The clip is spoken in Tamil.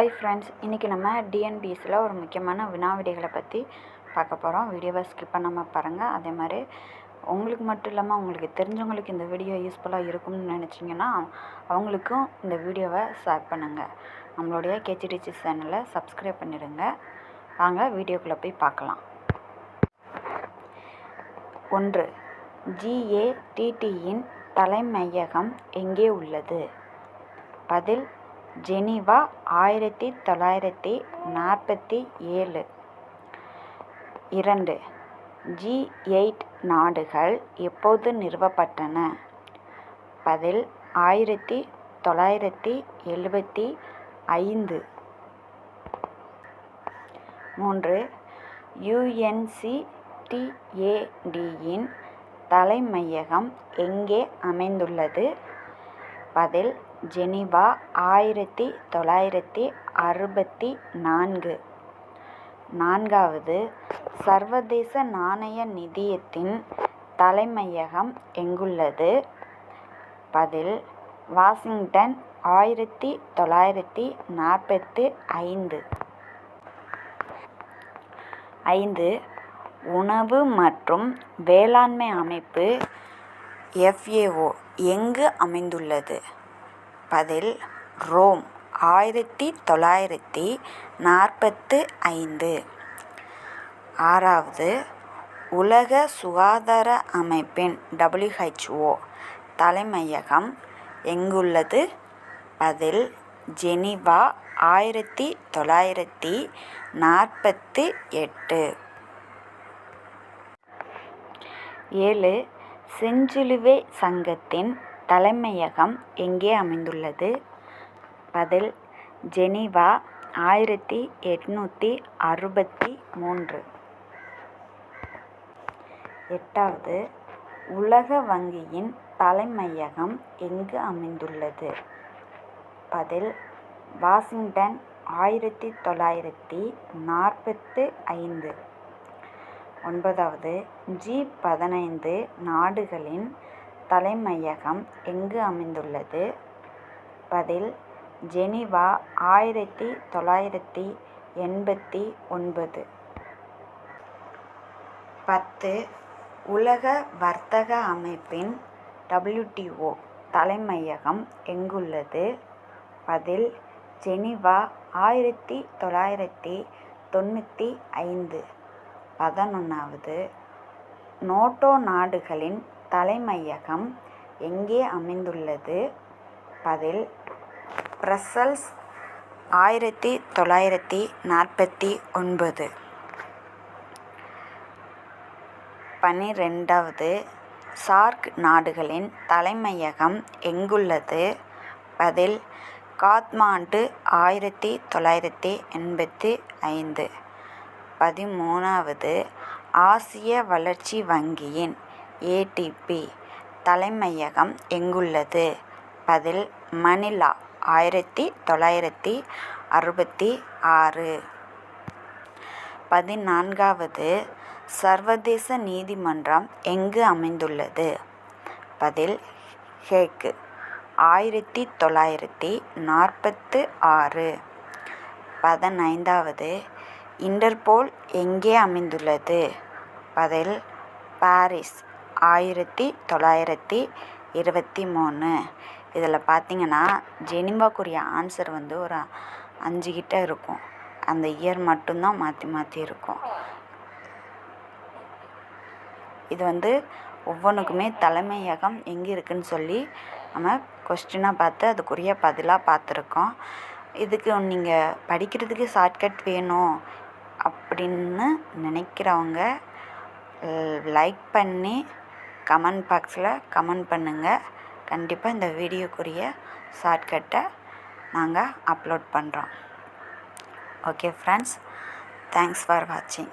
ஹாய் ஃப்ரெண்ட்ஸ் இன்றைக்கி நம்ம டிஎன்பிஎஸ்சில் ஒரு முக்கியமான வினா விடைகளை பற்றி பார்க்க போகிறோம் வீடியோவை ஸ்கிப் பண்ணாமல் பாருங்கள் அதே மாதிரி உங்களுக்கு மட்டும் இல்லாமல் உங்களுக்கு தெரிஞ்சவங்களுக்கு இந்த வீடியோ யூஸ்ஃபுல்லாக இருக்கும்னு நினச்சிங்கன்னா அவங்களுக்கும் இந்த வீடியோவை ஷேர் பண்ணுங்கள் நம்மளுடைய கேஜிடிசி சேனலை சப்ஸ்கிரைப் பண்ணிடுங்க. வாங்க வீடியோக்குள்ளே போய் பார்க்கலாம். ஒன்று ஜிஏடிடியின் தலைமையகம் எங்கே உள்ளது? பதில் ஜெனீவா ஆயிரத்தி தொள்ளாயிரத்தி நாற்பத்தி ஏழு. இரண்டு. ஜி எயிட் நாடுகள் எப்போது நிறுவப்பட்டன? பதில் ஆயிரத்தி தொள்ளாயிரத்தி எழுபத்தி ஐந்து. மூன்று. யுஎன்சிடிஏடியின் தலைமையகம் எங்கே அமைந்துள்ளது? பதில் ஜெனீவா ஆயிரத்தி தொள்ளாயிரத்தி அறுபத்தி நான்கு. நான்காவது சர்வதேச நாணய நிதியத்தின் தலைமையகம் எங்குள்ளது? பதில் வாஷிங்டன் ஆயிரத்தி தொள்ளாயிரத்தி நாற்பத்தி ஐந்து. ஐந்து உணவு மற்றும் வேளாண்மை அமைப்பு எஃப்ஏஓ எங்கு அமைந்துள்ளது? பதில் ரோம் ஆயிரத்தி தொள்ளாயிரத்தி நாற்பத்து ஐந்து. ஆறாவது உலக சுகாதார அமைப்பின் டபிள்யூஹெச்ஓ தலைமையகம் எங்குள்ளது? பதில் ஜெனீவா ஆயிரத்தி தொள்ளாயிரத்தி நாற்பத்தி எட்டு. ஏழு செஞ்சிலுவை சங்கத்தின் தலைமையகம் எங்கே அமைந்துள்ளது? பதில் ஜெனீவா ஆயிரத்தி எட்நூற்றி அறுபத்தி மூன்று. எட்டாவது உலக வங்கியின் தலைமையகம் எங்கு அமைந்துள்ளது? பதில் வாஷிங்டன் ஆயிரத்தி தொள்ளாயிரத்தி நாற்பத்து ஐந்து. ஒன்பதாவது ஜி பதினைந்து நாடுகளின் தலைமையகம் எங்கு அமைந்துள்ளது? பதில் ஜெனீவா ஆயிரத்தி தொள்ளாயிரத்தி எண்பத்தி ஒன்பது. பத்து உலக வர்த்தக அமைப்பின் டபிள்யூடிஓ தலைமையகம் எங்குள்ளது? பதில் ஜெனீவா ஆயிரத்தி தொள்ளாயிரத்தி தொண்ணூற்றி ஐந்து. பதினொன்றாவது நோட்டோ நாடுகளின் தலைமையகம் எங்கே அமைந்துள்ளது? பதில் பிரசல்ஸ் ஆயிரத்தி தொள்ளாயிரத்தி நாற்பத்தி ஒன்பது. பனிரெண்டாவது சார்க் நாடுகளின் தலைமையகம் எங்குள்ளது? பதில் காத்மாண்டு ஆயிரத்தி தொள்ளாயிரத்தி எண்பத்தி ஐந்து. பதிமூணாவது ஆசிய வளர்ச்சி வங்கியின் ஏடிபி தலைமையகம் எங்குள்ளது? பதில் மணிலா ஆயிரத்தி தொள்ளாயிரத்தி அறுபத்தி ஆறு. பதினான்காவது சர்வதேச நீதிமன்றம் எங்கு அமைந்துள்ளது? பதில் ஹேக்கு ஆயிரத்தி தொள்ளாயிரத்தி நாற்பத்து ஆறு. பதினைந்தாவது இன்டர்போல் எங்கே அமைந்துள்ளது? பதில் பாரிஸ் ஆயிரத்தி தொள்ளாயிரத்தி இருபத்தி மூணு. இதில் பார்த்தீங்கன்னா ஜெனிவாக்குரிய ஆன்சர் வந்து ஒரு அஞ்சு கிட்ட இருக்கும். அந்த இயர் மட்டும்தான் மாற்றி மாற்றி இருக்கும். இது வந்து ஒவ்வொன்றுக்குமே தலைமையகம் எங்கே இருக்குதுன்னு சொல்லி நம்ம கொஸ்டினாக பார்த்து அதுக்குரிய பதிலாக பார்த்துருக்கோம். இதுக்கு நீங்கள் படிக்கிறதுக்கு ஷார்ட்கட் வேணும் அப்படின்னு நினைக்கிறவங்க லைக் பண்ணி கமெண்ட் பாக்ஸில் கமெண்ட் பண்ணுங்கள் கண்டிப்பாக இந்த வீடியோக்குரிய ஷார்ட்கட்டை நாங்கள் அப்லோட் பண்ணுறோம் ஓகே ஃப்ரெண்ட்ஸ் தேங்க்ஸ் ஃபார் வாட்சிங்